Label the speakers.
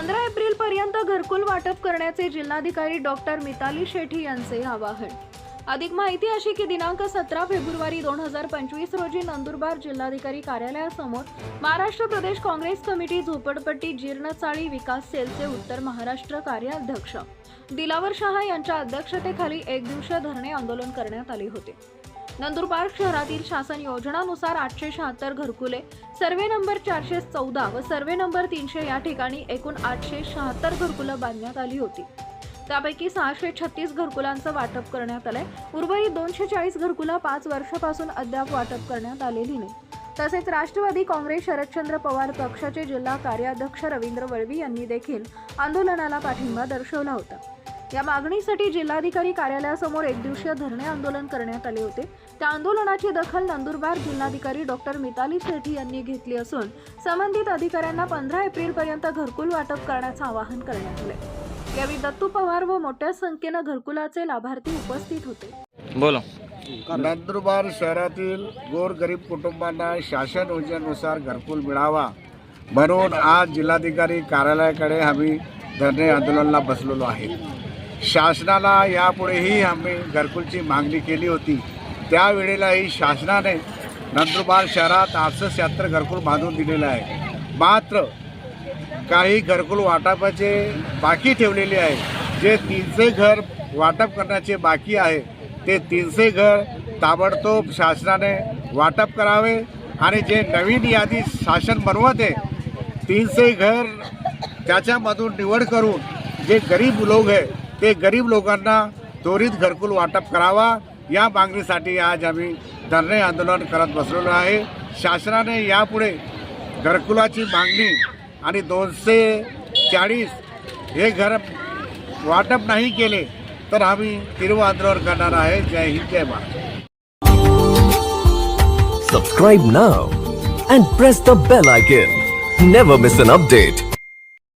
Speaker 1: पंधरा एप्रिल पर्यंत घरकुल वाटप करण्याचे जिल्हाधिकारी डॉक्टर मिताली शेठी यांचे आवाहन. अधिक माहिती अशी की दिनांक सतरा फेब्रुवारी दोन हजार पंचवीस रोजी नंदुरबार जिल्हाधिकारी कार्यालयासमोर महाराष्ट्र प्रदेश काँग्रेस कमिटी झोपडपट्टी जीर्णचाळी विकास सेलचे उत्तर महाराष्ट्र कार्याध्यक्ष. दिलावर शहा यांच्या अध्यक्षतेखाली एक दिवसीय धरणे आंदोलन करण्यात आले होते. नंदुरबार शहरातील शासन योजनानुसार आठशे शहात्तर घरकुले सर्वे नंबर चारशे चौदा व सर्वे नंबर तीनशे या ठिकाणी एकूण आठशे शहात्तर घरकुलं बांधण्यात आली होती. त्यापैकी सहाशे छत्तीस घरकुलांचं वाटप करण्यात आलंय. उर्वरित दोनशे चाळीस घरकुला पाच वर्षापासून अद्याप वाटप करण्यात आलेली नाही. तसेच राष्ट्रवादी काँग्रेस शरदचंद्र पवार पक्षाचे जिल्हा कार्याध्यक्ष रवींद्र वळवी यांनी देखील आंदोलनाला पाठिंबा दर्शवला होता. या मागणीसाठी जिल्हाधिकारी कार्यालयासमोर एक दिवसीय धरणे आंदोलन करण्यात आले होते. त्या आंदोलनाची दखल नंदुरबार जिल्हाधिकारी डॉक्टर मिताली सेठी यांनी घेतली असून संबंधित अधिकाऱ्यांना पंधरा एप्रिल पर्यंत घरकुल वाटप करण्याचं आवाहन करण्यात आले यावेळी दत्तू पवार व मोठ्या संख्येनं घरकुलाचे लाभार्थी उपस्थित होते.
Speaker 2: बोलो.
Speaker 3: नंदुरबार शहरातील गोरगरीब कुटुंबांना शासन योजनेनुसार घरकुल मिळावा म्हणून आज जिल्हाधिकारी कार्यालयाकडे आम्ही धरणे आंदोलनाला बसलेलो आहे. शासनाला यापुढेही आम्ही घरकुलची मागणी केली होती. त्यावेळेलाही शासनाने नंदुरबार शहरात आठशे शहात्तर घरकुल बांधून दिलेलं आहे. मात्र काही घरकुल वाटपाचे बाकी ठेवलेले आहे. जे तीनशे घर वाटप करण्याचे बाकी आहे ते तीनशे घर ताबडतोब शासनाने वाटप करावे आणि जे नवीन यादी शासन बनवत आहे तीनशे घर त्याच्यामधून निवड करून जे गरीब लोक आहे ते गरीब लोकांना त्वरित घरकुल वाटप करावा. या मागणीसाठी आज आम्ही धरणे आंदोलन करत बसलेलो आहे. शासनाने यापुढे घरकुलाची मागणी आणि दोनशे चाळीस हे घर वाटप नाही केले तर आम्ही तीव्र आंदोलन करणार आहे. जय हिंद जय Maharashtra
Speaker 4: subscribe now and press the bell icon never miss an update